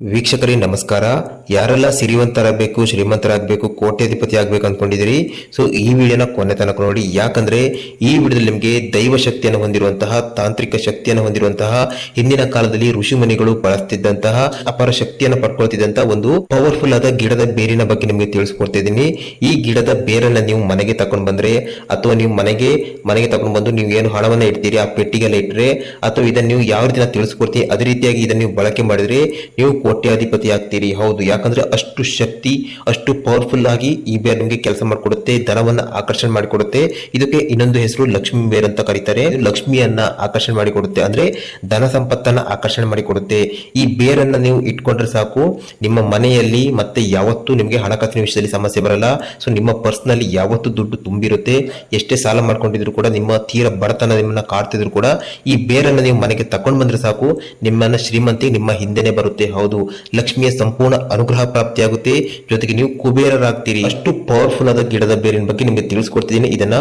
ವೀಕ್ಷಕರೇ, ನಮಸ್ಕಾರ. ಯಾರೆಲ್ಲ ಸಿರಿವಂತರಾಗಬೇಕು, ಶ್ರೀಮಂತರಾಗಬೇಕು, ಕೋಟ್ಯಾಧಿಪತಿ ಆಗಬೇಕು ಅಂದ್ಕೊಂಡಿದ್ದೀರಿ ಸೊ ಈ ವಿಡಿಯೋನ ಕೊನೆ ತನಕ ನೋಡಿ. ಯಾಕಂದ್ರೆ ಈ ವಿಡಿಯೋದಲ್ಲಿ ನಿಮಗೆ ದೈವ ಶಕ್ತಿಯನ್ನು ಹೊಂದಿರುವಂತಹ, ತಾಂತ್ರಿಕ ಶಕ್ತಿಯನ್ನು ಹೊಂದಿರುವಂತಹ, ಹಿಂದಿನ ಕಾಲದಲ್ಲಿ ಋಷಿಮುನಿಗಳು ಬಳಸ್ತಿದ್ದಂತಹ, ಅಪರ ಶಕ್ತಿಯನ್ನು ಪಡ್ಕೊಳ್ತಿದ್ದಂತಹ ಒಂದು ಪವರ್ಫುಲ್ ಆದ ಗಿಡದ ಬೇರಿನ ಬಗ್ಗೆ ನಿಮಗೆ ತಿಳಿಸ್ಕೊಡ್ತಾ ಇದ್ದೀನಿ. ಈ ಗಿಡದ ಬೇರನ್ನು ನೀವು ಮನೆಗೆ ತಗೊಂಡು ಬಂದ್ರೆ, ಅಥವಾ ನೀವು ಮನೆಗೆ ಮನೆಗೆ ತಗೊಂಡು ಬಂದು ನೀವು ಏನು ಹಣವನ್ನು ಇಡ್ತೀರಿ, ಆ ಪೆಟ್ಟಿಗೆಲ್ಲ ಇಟ್ಟರೆ ಅಥವಾ ಇದನ್ನು ನೀವು ಯಾವ ರೀತಿ ನಾನು ತಿಳಿಸ್ಕೊಡ್ತೀನಿ ಅದೇ ರೀತಿಯಾಗಿ ಇದನ್ನು ನೀವು ಬಳಕೆ ಮಾಡಿದ್ರೆ, ನೀವು ಕೋಟ್ಯಾಧಿಪತಿ ಆಗ್ತೀರಿ ಹೌದು, ಯಾಕಂದ್ರೆ ಅಷ್ಟು ಶಕ್ತಿ, ಅಷ್ಟು ಪವರ್ಫುಲ್ ಆಗಿ ಈ ಬೇರ್ ನಿಮಗೆ ಕೆಲಸ ಮಾಡಿಕೊಡುತ್ತೆ ಧನವನ್ನ ಆಕರ್ಷಣೆ ಮಾಡಿಕೊಡುತ್ತೆ. ಇದಕ್ಕೆ ಇನ್ನೊಂದು ಹೆಸರು ಲಕ್ಷ್ಮಿ ಬೇರ್ ಅಂತ ಕರೀತಾರೆ. ಲಕ್ಷ್ಮಿಯನ್ನ ಆಕರ್ಷಣೆ ಮಾಡಿಕೊಡುತ್ತೆ ಅಂದ್ರೆ ಧನ ಸಂಪತ್ತನ್ನ ಆಕರ್ಷಣೆ ಮಾಡಿಕೊಡುತ್ತೆ. ಈ ಬೇರನ್ನ ನೀವು ಇಟ್ಕೊಂಡ್ರೆ ಸಾಕು. ನಿಮ್ಮ ಮನೆಯಲ್ಲಿ ಮತ್ತೆ ಯಾವತ್ತು ನಿಮಗೆ ಹಣಕಾಸಿನ ವಿಷಯದಲ್ಲಿ ಸಮಸ್ಯೆ ಬರಲ್ಲ. ಸೊ ನಿಮ್ಮ ಪರ್ಸ್ನಲ್ಲಿ ಯಾವತ್ತು ದುಡ್ಡು ತುಂಬಿರುತ್ತೆ. ಎಷ್ಟೇ ಸಾಲ ಮಾಡ್ಕೊಂಡಿದ್ರು ಕೂಡ, ನಿಮ್ಮ ತೀರ ಬಡತನ ನಿಮ್ಮನ್ನ ಕಾಡ್ತಿದ್ರು ಕೂಡ, ಈ ಬೇರನ್ನ ನೀವು ಮನೆಗೆ ತಕೊಂಡ್ ಬಂದ್ರೆ ಸಾಕು. ನಿಮ್ಮನ್ನ ಶ್ರೀಮಂತಿ, ನಿಮ್ಮ ಹಿಂದೆನೆ ಬರುತ್ತೆ. ಹೌದು ಲಕ್ಷ್ಮಿಯ ಸಂಪೂರ್ಣ ಅನುಗ್ರಹ ಪ್ರಾಪ್ತಿಯಾಗುತ್ತೆ. ಜೊತೆಗೆ ನೀವು ಕುಬೇರರಾಗ್ತೀರಿ. ಅಷ್ಟು ಪವರ್ಫುಲ್ ಆದ ಗಿಡದ ಬೇರಿನ ಬಗ್ಗೆ ನಿಮಗೆ ತಿಳಿಸ್ಕೊಡ್ತಿದ್ದೀನಿ. ಇದನ್ನ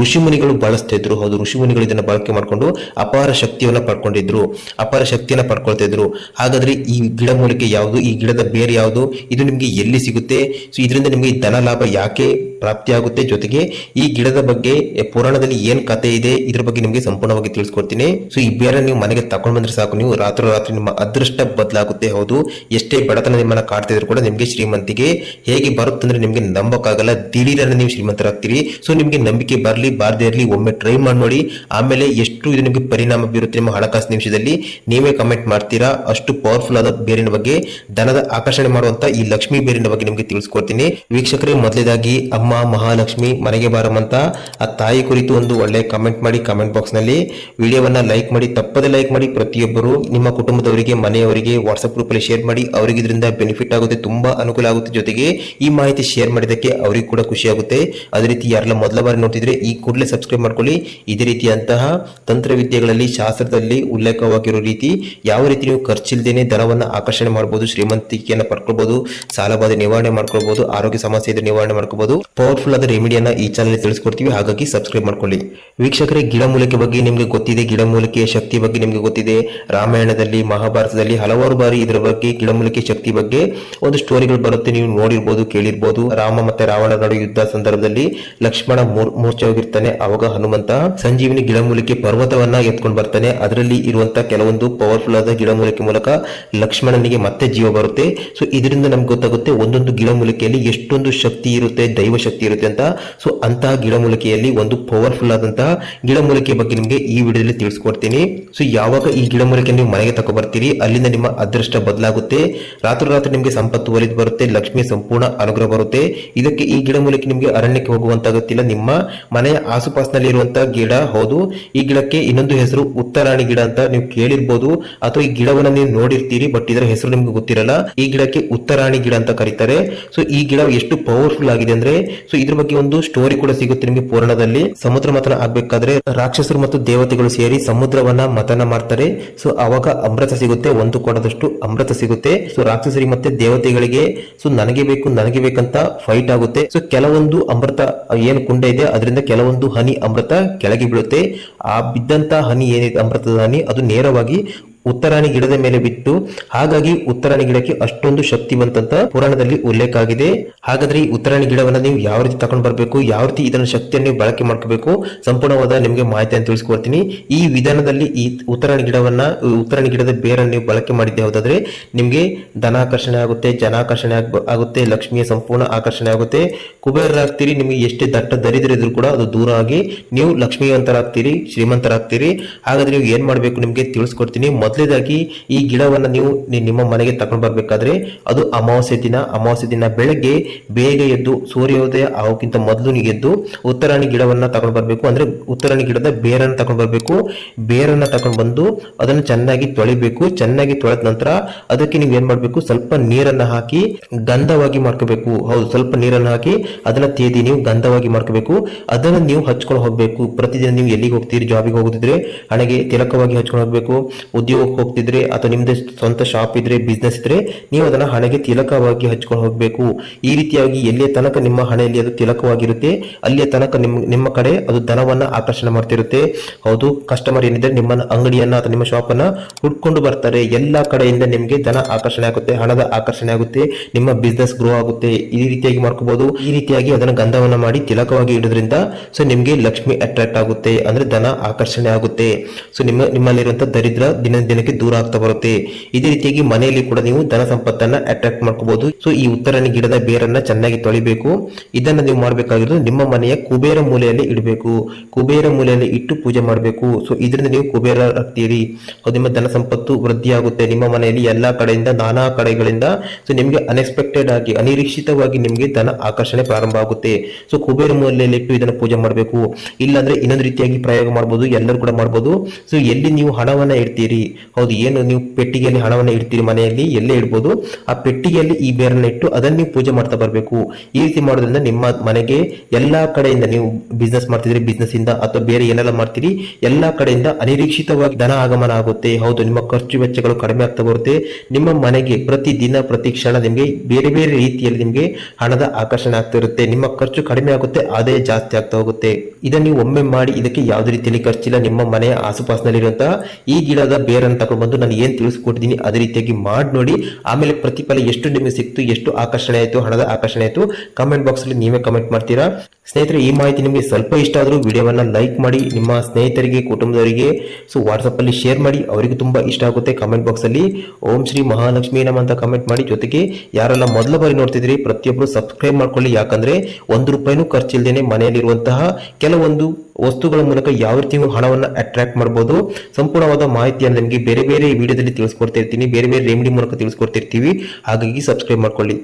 ಋಷಿಮುನಿಗಳು ಬಳಸ್ತಾ ಇದ್ರು ಹೌದು ಋಷಿಮುನಿಗಳು ಇದನ್ನ ಬಳಕೆ ಮಾಡ್ಕೊಂಡು ಅಪಾರ ಶಕ್ತಿಯನ್ನ ಪಡ್ಕೊಂಡಿದ್ರು. ಅಪಾರ ಶಕ್ತಿಯನ್ನ ಪಡ್ಕೊಳ್ತಾ ಇದ್ರು ಹಾಗಾದ್ರೆ ಈ ಗಿಡ ಮೂಲಿಕೆ ಯಾವುದು? ಈ ಗಿಡದ ಬೇರೆ ಯಾವುದು? ಇದು ನಿಮಗೆ ಎಲ್ಲಿ ಸಿಗುತ್ತೆ? ಸೊ ಇದರಿಂದ ನಿಮಗೆ ಧನ ಲಾಭ ಯಾಕೆ ಪ್ರಾಪ್ತಿಯಾಗುತ್ತೆ. ಜೊತೆಗೆ ಈ ಗಿಡದ ಬಗ್ಗೆ ಪುರಾಣದಲ್ಲಿ ಏನ್ ಕತೆ ಇದೆ, ಇದ್ರ ಬಗ್ಗೆ ನಿಮಗೆ ಸಂಪೂರ್ಣವಾಗಿ ತಿಳಿಸ್ಕೊಡ್ತೀನಿ. ಸೊ ಈ ಬೇರೆ ನೀವು ಮನೆಗೆ ತಕೊಂಡ್ ಬಂದ್ರೆ ಸಾಕು. ನೀವು ರಾತ್ರಿ ರಾತ್ರಿ ನಿಮ್ಮ ಅದೃಷ್ಟ ಬದಲಾಗುತ್ತೆ. ಹೌದು, ಎಷ್ಟೇ ಬಡತನ ನಿಮ್ಮನ್ನ ಕಾಡ್ತಿದ್ರು ಕೂಡ ನಿಮಗೆ ಶ್ರೀಮಂತಿಗೆ ಹೇಗೆ ಬರುತ್ತೆ ಅಂದ್ರೆ ನಿಮ್ಗೆ ನಂಬಕ್ಕಾಗಲ್ಲ. ದಿಢೀರನ್ನ ನೀವು ಶ್ರೀಮಂತರಾಗ್ತೀರಿ. ಸೊ ನಿಮ್ಗೆ ನಂಬಿಕೆ ಬರಲಿ, ಬಾರದೇ ಇರಲಿ, ಒಮ್ಮೆ ಟ್ರೈ ಮಾಡಿ ನೋಡಿ. ಆಮೇಲೆ ಎಷ್ಟು ಇದು ನಿಮಗೆ ಪರಿಣಾಮ ಬೀರುತ್ತೆ ನಿಮ್ಮ ಹಣಕಾಸು ನಿಮಿಷದಲ್ಲಿ, ನೀವೇ ಕಮೆಂಟ್ ಮಾಡ್ತೀರಾ? ಅಷ್ಟು ಪವರ್ಫುಲ್ ಆದ ಬೇರಿನ ಬಗ್ಗೆ, ಧನದ ಆಕರ್ಷಣೆ ಮಾಡುವಂತ ಈ ಲಕ್ಷ್ಮಿ ಬೇರಿನ ಬಗ್ಗೆ ನಿಮಗೆ ತಿಳಿಸ್ಕೊಡ್ತೀನಿ. ವೀಕ್ಷಕರೇ, ಮೊದಲೇದಾಗಿ, ಅಮ್ಮ ಮಹಾಲಕ್ಷ್ಮಿ ಮನೆಗೆ ಬಾರಮ್ಮಂತ ಆ ತಾಯಿ ಕುರಿತು ಒಂದು ಒಳ್ಳೆ ಕಮೆಂಟ್ ಮಾಡಿ ಕಮೆಂಟ್ ಬಾಕ್ಸ್ನಲ್ಲಿ ವಿಡಿಯೋವನ್ನ ಲೈಕ್ ಮಾಡಿ, ತಪ್ಪದೆ ಲೈಕ್ ಮಾಡಿ ಪ್ರತಿಯೊಬ್ಬರು ನಿಮ್ಮ ಕುಟುಂಬದವರಿಗೆ, ಮನೆಯವರಿಗೆ ವಾಟ್ಸಪ್ ಗ್ರೂಪ್ ಅಲ್ಲಿ ಶೇರ್ ಮಾಡಿ, ಅವರಿಗೆ ಇದರಿಂದ ಬೆನಿಫಿಟ್ ಆಗುತ್ತೆ, ತುಂಬಾ ಅನುಕೂಲ ಆಗುತ್ತೆ. ಜೊತೆಗೆ ಈ ಮಾಹಿತಿ ಶೇರ್ ಮಾಡಿದ್ದಕ್ಕೆ ಅವರಿಗೆ ಕೂಡ ಖುಷಿ ಆಗುತ್ತೆ. ಅದೇ ರೀತಿ ಯಾರೆಲ್ಲ ಮೊದಲ ಬಾರಿ ನೋಡ್ತಿದ್ರೆ ಈ ಕೂಡಲೇ ಸಬ್ಸ್ಕ್ರೈಬ್ ಮಾಡ್ಕೊಳ್ಳಿ. ಇದೇ ರೀತಿಯಂತಹ ತಂತ್ರವಿದ್ಯೆಗಳಲ್ಲಿ, ಶಾಸ್ತ್ರದಲ್ಲಿ ಉಲ್ಲೇಖವಾಗಿರೋ ರೀತಿ ಯಾವ ರೀತಿ ನೀವು ಖರ್ಚಿಲ್ದೇನೆ ಧನವನ್ನು ಆಕರ್ಷಣೆ ಮಾಡಬಹುದು ಶ್ರೀಮಂತಿಕೆಯನ್ನ ಪಡ್ಕೊಳ್ಬಹುದು ಸಾಲಬಾಧೆ ನಿವಾರಣೆ ಮಾಡ್ಕೊಳ್ಬಹುದು ಆರೋಗ್ಯ ಸಮಸ್ಯೆ ನಿವಾರಣೆ ಮಾಡ್ಕೋಬಹುದು ಪವರ್ಫುಲ್ ಆದ ರೆಮಿಡಿಯನ್ನ ಈ ಚಾನಲ್ ತಿಳಿಸ್ಕೊಡ್ತೀವಿ. ಹಾಗಾಗಿ ಸಬ್ಸ್ಕ್ರೈಬ್ ಮಾಡ್ಕೊಳ್ಳಿ. ವೀಕ್ಷಕರೇ ಗಿಡಮೂಲಿಕೆ ಬಗ್ಗೆ ನಿಮಗೆ ಗೊತ್ತಿದೆ ಗಿಡಮೂಲಿಕೆಯ ಶಕ್ತಿ ಬಗ್ಗೆ ನಿಮಗೆ ಗೊತ್ತಿದೆ. ರಾಮಾಯಣದಲ್ಲಿ, ಮಹಾಭಾರತದಲ್ಲಿ ಹಲವಾರು ಬಾರಿ ಇದರ ಬಗ್ಗೆ ಗಿಡಮೂಲಿಕೆ ಶಕ್ತಿ ಬಗ್ಗೆ ಒಂದು ಸ್ಟೋರಿಗಳು ಬರುತ್ತೆ. ನೀವು ನೋಡಿರ್ಬೋದು, ಕೇಳಿರ್ಬೋದು. ರಾಮ ಮತ್ತೆ ರಾವಣ ನಡು ಯುದ್ಧ ಸಂದರ್ಭದಲ್ಲಿ ಲಕ್ಷ್ಮಣ ಮೂರ್- ಮೂರ್ಛೆ ಹೋಗಿರ್ತಾನೆ ಅವಾಗ ಹನುಮಂತ ಸಂಜೀವಿನಿ ಗಿಡಮೂಲಿಕೆ ಪರ್ವತವನ್ನ ಎತ್ಕೊಂಡು ಬರ್ತಾನೆ. ಅದರಲ್ಲಿ ಇರುವಂತಹ ಕೆಲವೊಂದು ಪವರ್ಫುಲ್ ಆದ ಗಿಡಮೂಲಿಕೆ ಮೂಲಕ ಲಕ್ಷ್ಮಣನಿಗೆ ಮತ್ತೆ ಜೀವ ಬರುತ್ತೆ. ಸೊ ಇದರಿಂದ ನಮ್ಗೆ ಗೊತ್ತಾಗುತ್ತೆ ಒಂದೊಂದು ಗಿಡಮೂಲಿಕೆಯಲ್ಲಿ ಎಷ್ಟೊಂದು ಶಕ್ತಿ ಇರುತ್ತೆ ದೈವ ಇರುತ್ತೆ ಅಂತ. ಸೊ ಅಂತಹ ಗಿಡಮೂಲಿಕೆಯಲ್ಲಿ ಒಂದು ಪವರ್ಫುಲ್ ಆದಂತಹ ಗಿಡಮೂಲಿಕೆ ಬಗ್ಗೆ ನಿಮಗೆ ಈ ವಿಡಿಯೋದಲ್ಲಿ ತಿಳಿಸ್ಕೊಡ್ತೀನಿ. ಸೊ ಯಾವಾಗ ಈ ಗಿಡಮೂಲಿಕೆ ನೀವು ಮನೆಗೆ ತಗೊಬರ್ತೀರಿ ಅಲ್ಲಿಂದ ನಿಮ್ಮ ಅದೃಷ್ಟ ಬದಲಾಗುತ್ತೆ. ರಾತ್ರಿ ರಾತ್ರಿ ನಿಮಗೆ ಸಂಪತ್ತು ಒಲಿದು ಬರುತ್ತೆ, ಲಕ್ಷ್ಮಿ ಸಂಪೂರ್ಣ ಅನುಗ್ರಹ ಬರುತ್ತೆ. ಇದಕ್ಕೆ ಈ ಗಿಡಮೂಲಿಕೆ ನಿಮಗೆ ಅರಣ್ಯಕ್ಕೆ ಹೋಗುವಂತ ಗೊತ್ತಿಲ್ಲ ನಿಮ್ಮ ಮನೆಯ ಆಸುಪಾಸಿನಲ್ಲಿ ಇರುವಂತಹ ಗಿಡ, ಹೌದು. ಈ ಗಿಡಕ್ಕೆ ಇನ್ನೊಂದು ಹೆಸರು ಉತ್ತರಾಣಿ ಗಿಡ ಅಂತ ನೀವು ಕೇಳಿರ್ಬೋದು. ಅಥವಾ ಈ ಗಿಡವನ್ನು ನೀವು ನೋಡಿರ್ತೀರಿ, ಬಟ್ ಇದರ ಹೆಸರು ನಿಮ್ಗೆ ಗೊತ್ತಿರಲ್ಲ. ಈ ಗಿಡಕ್ಕೆ ಉತ್ತರಾಣಿ ಗಿಡ ಅಂತ ಕರೀತಾರೆ. ಸೊ ಈ ಗಿಡ ಎಷ್ಟು ಪವರ್ಫುಲ್ ಆಗಿದೆ ಅಂದ್ರೆ ಸೊ ಇದ್ರ ಬಗ್ಗೆ ಒಂದು ಸ್ಟೋರಿ ಕೂಡ ಸಿಗುತ್ತೆ ನಿಮಗೆ ಪುರಾಣದಲ್ಲಿ. ಸಮುದ್ರ ಮಥನ ಆಗ್ಬೇಕಾದ್ರೆ ರಾಕ್ಷಸರು ಮತ್ತು ದೇವತೆಗಳು ಸೇರಿ ಸಮುದ್ರವನ್ನ ಮತನ ಮಾಡ್ತಾರೆ. ಸೊ ಅವಾಗ ಅಮೃತ ಸಿಗುತ್ತೆ, ಒಂದು ಕೊಡದಷ್ಟು ಅಮೃತ ಸಿಗುತ್ತೆ. ಸೊ ರಾಕ್ಷಸರಿಗೆ ಮತ್ತೆ ದೇವತೆಗಳಿಗೆ ಸೊ ನನಗೆ ಬೇಕು, ನನಗೆ ಬೇಕಂತ ಫೈಟ್ ಆಗುತ್ತೆ. ಸೊ ಕೆಲವೊಂದು ಅಮೃತ, ಏನು ಕುಂಡ ಇದೆ, ಅದರಿಂದ ಕೆಲವೊಂದು ಹನಿ ಅಮೃತ ಕೆಳಗೆ ಬೀಳುತ್ತೆ. ಆ ಬಿದ್ದಂತ ಹನಿ ಏನಿದೆ, ಅಮೃತದ ಹನಿ, ಅದು ನೇರವಾಗಿ ಉತ್ತರಾಣಿ ಗಿಡದ ಮೇಲೆ ಬಿತ್ತು ಹಾಗಾಗಿ ಉತ್ತರಾಣಿ ಗಿಡಕ್ಕೆ ಅಷ್ಟೊಂದು ಶಕ್ತಿವಂತಂತ ಪುರಾಣದಲ್ಲಿ ಉಲ್ಲೇಖ ಆಗಿದೆ. ಹಾಗಾದ್ರೆ ಈ ಉತ್ತರಾಣಿ ಗಿಡವನ್ನ ನೀವು ಯಾವ ರೀತಿ ತಗೊಂಡ್ ಬರಬೇಕು, ಯಾವ ರೀತಿ ಇದನ್ನ ಶಕ್ತಿಯನ್ನು ಬಳಕೆ ಮಾಡ್ಕೋಬೇಕು, ಸಂಪೂರ್ಣವಾದ ನಿಮಗೆ ಮಾಹಿತಿಯನ್ನು ತಿಳಿಸ್ಕೊಡ್ತೀನಿ. ಈ ವಿಧಾನದಲ್ಲಿ ಈ ಉತ್ತರಾಣಿ ಗಿಡವನ್ನ, ಉತ್ತರಾಣಿ ಗಿಡದ ಬೇರನ್ನು ನೀವು ಬಳಕೆ ಮಾಡಿದ್ದೆ ಹೌದಾದ್ರೆ ನಿಮಗೆ ಧನಾಕರ್ಷಣೆ ಆಗುತ್ತೆ, ಜನಾಕರ್ಷಣೆ ಆಗ್- ಆಗುತ್ತೆ, ಲಕ್ಷ್ಮಿಯ ಸಂಪೂರ್ಣ ಆಕರ್ಷಣೆ ಆಗುತ್ತೆ. ಕುಬೇರರಾಗ್ತೀರಿ, ನಿಮಗೆ ಎಷ್ಟೇ ದಟ್ಟ ದರಿದ್ರ ಇದ್ರೂ ಕೂಡ ಅದು ದೂರ ಆಗಿ ನೀವು ಲಕ್ಷ್ಮೀವಂತರಾಗ್ತೀರಿ, ಶ್ರೀಮಂತರಾಗ್ತೀರಿ. ಹಾಗಾದ್ರೆ ನೀವು ಏನ್ ಮಾಡ್ಬೇಕು ನಿಮ್ಗೆ ತಿಳಿಸ್ಕೊಡ್ತೀನಿ. ಮೊದಲೇದಾಗಿ ಈ ಗಿಡವನ್ನ ನೀವು ನಿಮ್ಮ ಮನೆಗೆ ತಗೊಂಡು ಬರಬೇಕಾದ್ರೆ ಅದು ಅಮಾವಾಸ್ಯೆ ದಿನ. ಅಮಾವಾಸ್ಯೆ ದಿನ ಬೆಳಗ್ಗೆ ಬೇಗ ಎದ್ದು ಸೂರ್ಯೋದಯ ಆಗೋಕ್ಕಿಂತ ಮೊದಲು ಎದ್ದು ಉತ್ತರಾಣಿ ಗಿಡವನ್ನ ತಗೊಂಡು ಬರಬೇಕು. ಅಂದ್ರೆ ಉತ್ತರಾಣಿ ಗಿಡದ ಬೇರನ್ನು ತಗೊಂಡು ಬರಬೇಕು. ಬೇರನ್ನು ತಗೊಂಡು ಬಂದು ಅದನ್ನು ಚೆನ್ನಾಗಿ ತೊಳಿಬೇಕು. ಚೆನ್ನಾಗಿ ತೊಳೆದ ನಂತರ ಅದಕ್ಕೆ ನೀವು ಏನು ಮಾಡಬೇಕು? ಸ್ವಲ್ಪ ನೀರನ್ನ ಹಾಕಿ ಗಂಧವಾಗಿ ಮಾಡ್ಕೋಬೇಕು. ಹೌದು, ಸ್ವಲ್ಪ ನೀರನ್ನ ಹಾಕಿ ಅದನ್ನ ತೇದಿ ನೀವು ಗಂಧವಾಗಿ ಮಾಡ್ಕೋಬೇಕು. ಅದನ್ನ ನೀವು ಹಚ್ಕೊಂಡು ಹೋಗಬೇಕು. ಪ್ರತಿದಿನ ನೀವು ಎಲ್ಲಿಗೆ ಹೋಗ್ತೀರಿ? ಜಾಬಿಗೆ ಹೋಗುತ್ತಿದ್ರೆ ಹಣೆಗೆ ತಿಲಕವಾಗಿ ಹಚ್ಕೊಂಡು ಹೋಗಬೇಕು. ಉದ್ಯೋಗ ಉದ್ಯೋಗಕ್ಕೆ ಹೋಗ್ತಿದ್ರೆ ಅಥವಾ ನಿಮ್ದೇ ಸ್ವಂತ ಶಾಪ್ ಇದ್ರೆ ಬಿಸ್ನೆಸ್ ಇದ್ರೆ ನೀವು ಅದನ್ನ ಹಣೆಗೆ ತಿಲಕವಾಗಿ ಹಚ್ಕೊಂಡು ಹೋಗಬೇಕು. ಈ ರೀತಿಯಾಗಿ ಎಲ್ಲಿಯ ತನಕ ನಿಮ್ಮ ಹಣೆಯಲ್ಲಿ ಅದು ತಿಲಕವಾಗಿರುತ್ತೆ, ಅಲ್ಲಿಯ ತನಕ ನಿಮ್ಮ ಕಡೆ ಅದು ಧನವನ್ನ ಆಕರ್ಷಣೆ ಮಾಡ್ತಿರುತ್ತೆ. ಹೌದು ಕಸ್ಟಮರ್ ಏನಿದ್ರೆ ನಿಮ್ಮ ಅಂಗಡಿಯನ್ನ ಅಥವಾ ನಿಮ್ಮ ಶಾಪ್ ಅನ್ನ ಹುಡ್ಕೊಂಡು ಬರ್ತಾರೆ. ಎಲ್ಲಾ ಕಡೆಯಿಂದ ನಿಮಗೆ ಧನ ಆಕರ್ಷಣೆ ಆಗುತ್ತೆ, ಹಣದ ಆಕರ್ಷಣೆ ಆಗುತ್ತೆ, ನಿಮ್ಮ ಬಿಸ್ನೆಸ್ ಗ್ರೋ ಆಗುತ್ತೆ. ಈ ರೀತಿಯಾಗಿ ಮಾಡ್ಕೋಬಹುದು ಈ ರೀತಿಯಾಗಿ ಅದನ್ನ ಗಂಧವನ್ನ ಮಾಡಿ ತಿಲಕವಾಗಿ ಇಡೋದ್ರಿಂದ ಸೊ ನಿಮ್ಗೆ ಲಕ್ಷ್ಮಿ ಅಟ್ರಾಕ್ಟ್ ಆಗುತ್ತೆ, ಅಂದ್ರೆ ಧನ ಆಕರ್ಷಣೆ ಆಗುತ್ತೆ. ಸೊ ನಿಮ್ಮ, ನಿಮ್ಮಲ್ಲಿರುವಂತ ದರಿದ್ರ ದಿನ ದಿನಕ್ಕೆ ದೂರ ಆಗ್ತಾ ಬರುತ್ತೆ. ಇದೇ ರೀತಿಯಾಗಿ ಮನೆಯಲ್ಲಿ ಕೂಡ ನೀವು ಧನ ಸಂಪತ್ತನ್ನ ಅಟ್ರಾಕ್ಟ್ ಮಾಡ್ಕೋಬಹುದು ಸೊ ಈ ಉತ್ತರನ ಗಿಡದ ಬೇರನ್ನ ಚೆನ್ನಾಗಿ ತೊಳಿಬೇಕು. ಇದನ್ನ ನೀವು ಮಾಡಬೇಕಾಗಿರೋದು ನಿಮ್ಮ ಮನೆಯ ಕುಬೇರ ಮೂಲೆಯಲ್ಲಿ ಇಡಬೇಕು. ಕುಬೇರ ಮೂಲೆಯಲ್ಲಿ ಇಟ್ಟು ಪೂಜೆ ಮಾಡಬೇಕು. ಸೊ ಇದರಿಂದ ನೀವು ಕುಬೇರ ಆಗ್ತೀರಿ. ನಿಮ್ಮ ಧನ ಸಂಪತ್ತು ವೃದ್ಧಿ ಆಗುತ್ತೆ ನಿಮ್ಮ ಮನೆಯಲ್ಲಿ ಎಲ್ಲಾ ಕಡೆಯಿಂದ, ನಾನಾ ಕಡೆಗಳಿಂದ ಸೊ ನಿಮಗೆ ಅನ್ಎಕ್ಸ್ಪೆಕ್ಟೆಡ್ ಆಗಿ, ಅನಿರೀಕ್ಷಿತವಾಗಿ ನಿಮಗೆ ಧನ ಆಕರ್ಷಣೆ ಪ್ರಾರಂಭ ಆಗುತ್ತೆ. ಸೊ ಕುಬೇರ ಮೂಲೆಯಲ್ಲಿ ಇಟ್ಟು ಇದನ್ನು ಪೂಜೆ ಮಾಡಬೇಕು. ಇಲ್ಲಾಂದ್ರೆ ಇನ್ನೊಂದು ರೀತಿಯಾಗಿ ಪ್ರಯೋಗ ಮಾಡಬಹುದು ಎಲ್ಲರೂ ಕೂಡ ಮಾಡಬಹುದು ಸೊ ಎಲ್ಲಿ ನೀವು ಹಣವನ್ನ ಇಡ್ತೀರಿ? ಹೌದು, ಏನು ನೀವು ಪೆಟ್ಟಿಗೆಯಲ್ಲಿ ಹಣವನ್ನು ಇಡ್ತೀರಿ ಮನೆಯಲ್ಲಿ? ಎಲ್ಲೇ ಇಡ್ಬೋದು. ಆ ಪೆಟ್ಟಿಗೆಯಲ್ಲಿ ಈ ಬೇರನ್ನ ಇಟ್ಟು ಅದನ್ನ ನೀವು ಪೂಜೆ ಮಾಡ್ತಾ ಬರಬೇಕು. ಈ ರೀತಿ ಮಾಡೋದ್ರಿಂದ ನಿಮ್ಮ ಮನೆಗೆ ಎಲ್ಲಾ ಕಡೆಯಿಂದ ನೀವು ಬಿಸ್ನೆಸ್ ಮಾಡ್ತಿದ್ರಿ ಬಿಸ್ನೆಸ್ ಇಂದ ಅಥವಾ ಬೇರೆ ಏನೆಲ್ಲ ಮಾಡ್ತೀರಿ, ಎಲ್ಲಾ ಕಡೆಯಿಂದ ಅನಿರೀಕ್ಷಿತವಾಗಿ ಧನ ಆಗಮನ ಆಗುತ್ತೆ. ಹೌದು, ನಿಮ್ಮ ಖರ್ಚು ವೆಚ್ಚಗಳು ಕಡಿಮೆ ಆಗ್ತಾ ಬರುತ್ತೆ. ನಿಮ್ಮ ಮನೆಗೆ ಪ್ರತಿ ದಿನ ಪ್ರತಿ ಕ್ಷಣ ನಿಮಗೆ ಬೇರೆ ಬೇರೆ ರೀತಿಯಲ್ಲಿ ನಿಮಗೆ ಹಣದ ಆಕರ್ಷಣೆ ಆಗ್ತಾ ಇರುತ್ತೆ. ನಿಮ್ಮ ಖರ್ಚು ಕಡಿಮೆ ಆಗುತ್ತೆ ಆದಾಯ ಜಾಸ್ತಿ ಆಗ್ತಾ ಹೋಗುತ್ತೆ. ಇದನ್ನ ನೀವು ಒಮ್ಮೆ ಮಾಡಿ, ಇದಕ್ಕೆ ಯಾವುದೇ ರೀತಿಯಲ್ಲಿ ಖರ್ಚಿಲ್ಲ. ನಿಮ್ಮ ಮನೆಯ ಆಸುಪಾಸಿನಲ್ಲಿರುವಂತಹ ಈ ಗಿಡದ ಬೇರನ್ನು ತಗೊಂಡು ಬಂದು ನಾನು ಏನ್ ತಿಳಿಸ್ಕೊಟ್ಟಿದ್ದೀನಿ ಅದೇ ರೀತಿಯಾಗಿ ಮಾಡಿ ನೋಡಿ. ಆಮೇಲೆ ಪ್ರತಿಫಲ ಎಷ್ಟು ನಿಮಗೆ ಸಿಕ್ತು, ಎಷ್ಟು ಆಕರ್ಷಣೆ ಆಯಿತು, ಹಣದ ಆಕರ್ಷಣೆ ಆಯಿತು ಕಮೆಂಟ್ ಬಾಕ್ಸ್ ಅಲ್ಲಿ ನೀವೇ ಕಮೆಂಟ್ ಮಾಡ್ತೀರಾ. ಸ್ನೇಹಿತರೆ, ಈ ಮಾಹಿತಿ ನಿಮಗೆ ಸ್ವಲ್ಪ ಇಷ್ಟ ಆದರೂ ವಿಡಿಯೋವನ್ನ ಲೈಕ್ ಮಾಡಿ, ನಿಮ್ಮ ಸ್ನೇಹಿತರಿಗೆ, ಕುಟುಂಬದವರಿಗೆ ಸೊ ವಾಟ್ಸಪ್ ಅಲ್ಲಿ ಶೇರ್ ಮಾಡಿ, ಅವರಿಗೆ ತುಂಬಾ ಇಷ್ಟ ಆಗುತ್ತೆ ಕಮೆಂಟ್ ಬಾಕ್ಸ್ ಅಲ್ಲಿ. ಓಂ ಶ್ರೀ ಮಹಾಲಕ್ಷ್ಮಿ ನಮ್ಮ ಅಂತ ಕಮೆಂಟ್ ಮಾಡಿ. ಜೊತೆಗೆ ಯಾರೆಲ್ಲ ಮೊದಲ ಬಾರಿ ನೋಡ್ತಿದ್ರಿ ಪ್ರತಿಯೊಬ್ಬರು ಸಬ್ಸ್ಕ್ರೈಬ್ ಮಾಡ್ಕೊಳ್ಳಿ. ಯಾಕಂದ್ರೆ ಒಂದು ರೂಪಾಯಿನೂ ಖರ್ಚಿಲ್ದೇನೆ ಮನೆಯಲ್ಲಿರುವಂತಹ ಕೆಲವೊಂದು ವಸ್ತುಗಳ ಮೂಲಕ ಯಾವ ರೀತಿ ನೀವು ಹಣವನ್ನ ಅಟ್ರಾಕ್ಟ್ ಮಾಡಬಹುದು ಸಂಪೂರ್ಣವಾದ ಮಾಹಿತಿಯನ್ನು ನಿಮಗೆ ಬೇರೆ ಬೇರೆ ವಿಡಿಯೋದಲ್ಲಿ ತಿಳಿಸ್ಕೊಡ್ತಾ ಇರ್ತೀನಿ. ಬೇರೆ ಬೇರೆ ರೆಮಿಡಿ ಮೂಲಕ ತಿಳಿಸ್ಕೊಡ್ತಿರ್ತೀವಿ ಹಾಗಾಗಿ ಸಬ್ಸ್ಕ್ರೈಬ್ ಮಾಡ್ಕೊಳ್ಳಿ.